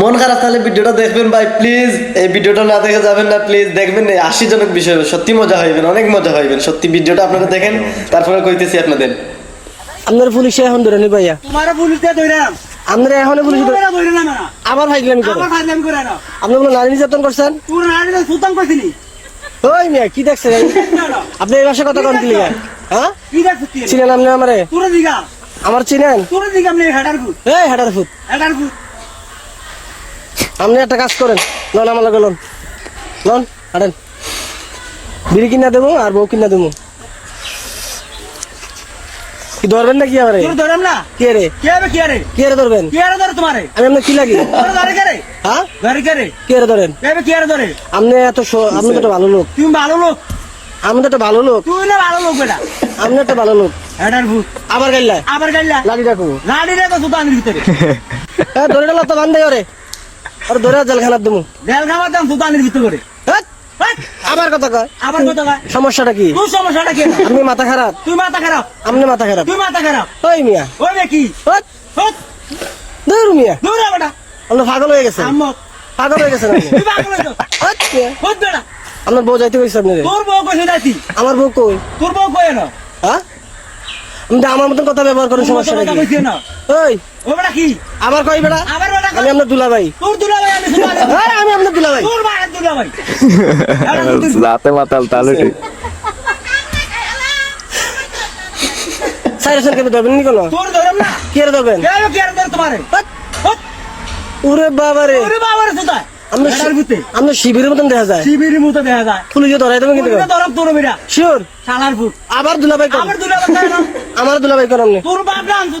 মন খারাপ তাহলে ভিডিওটা দেখবেন ভাই প্লিজ এই ভিডিওটা না দেখে যাবেন না প্লিজ দেখবেন এই আশিজনক বিষয় সত্যি মজা হইবেন অনেক মজা হইবেন সত্যি ভিডিওটা আপনারা দেখেন তারপরে কইতেছি আপনাদের। আপনার পুলিশে এখন ধরে নি ভাইয়া। তোমার পুলিশে ধইরাম আপনারা এখন পুলিশ ধরে না না। আবার ভাইগলামি করে। আমার ফাজলাম করে না আপনি কোনো নারী নির্যাতন করছেন? তোর নাড়ি সুতাম কইছিলি ওই মিয়া কি দেখছেন? আপনি এই ভাষা কথা কন কি লিগা? হ্যাঁ? কি দেখছিস তুই চিনেন আপনি আমারে? তোর দিগা। আমার চিনেন? তোর দিগা আমি হেডার ফুট এই হাটার ফুট হেডার ফুট আপনি একটা কাজ করেন। লন আমার লগে লন। লন হাঁটেন। বিড়ি কিনা দেবো আর বউ কিনা দেবো। কি ধরবেন নাকি আমারে? তোর না? কে রে? কে হবে কে রে? কে রে ধরবেন? কে রে ধরে তোমারে? আমি আপনার কি লাগি? ধরে কে রে? হ্যাঁ? ধরে কে রে? কে রে ধরেন? কে কে রে ধরে? আপনি এত আপনি তো ভালো লোক। তুমি ভালো লোক। আপনি তো একটা ভালো লোক। তুই না ভালো লোক বেটা। আপনি একটা ভালো লোক। হেডার ফুট আবার গাইলা। আবার গাইলা। লাড়ি রাখব ভিতরে। হ্যাঁ ধরে ডালা তো বান্ধে ওরে। আর ধরে জেলখানার দেবো। দেল খাবার দাম ভিতরে! হেৎ, আবার কথা কয়? আবার কত কয়? সমস্যাটা কি? তোর সমস্যাটা কি? আপনি মাথা খারাপ? তুই মাথা খারাপ? আপনি মাথা খারাপ? তুই মাথা খারাপ? ওই মিয়া। ওই নাকি দূর মিয়া। দূর বেটা আপনি পাগল হয়ে আম্মক পাগল হয়ে তুই পাগল বেটা আপনার বউ যাইতে কইছে আপনি তোর বউ কইছে যাইতি আমার বউ কই? তোর বউ কই না হ্যাঁ? তো আমার মতন কথা ব্যবহার করেন সমস্যাটা কথা কি? কইছে না? ওই। ও বেটা কি? আবার কই বেড়া? আবার বেটা আমি আপনার দুলা ভাই তোর দুলা ভাই আমি সুতা হ্যাঁ আমি আপনার দুলা ভাই তোর ভাই দুলা ভাই রাতে মাতাল তাহলে ঠিক। সাইরেছেন কেন ধরবেন নি কোনো? তোর ধরম না। কি রে ধরবেন? কে কে আর ধর তোমারে! হট ওরে বাবা রে ওরে বাবার সুতা আপনি হেডার ভিতরে শিবিরের মতন দেখা যায়। শিবিরের মতো দেখা যায়। পুলিশে ধরাই দেবেন কিন্তু। তোর ধরম তোর বেটা। শিওর? শালার ফুট আবার দুলা ভাই আবার দুলা ভাই আমার দুলা ভাই কোন তোর বাপ না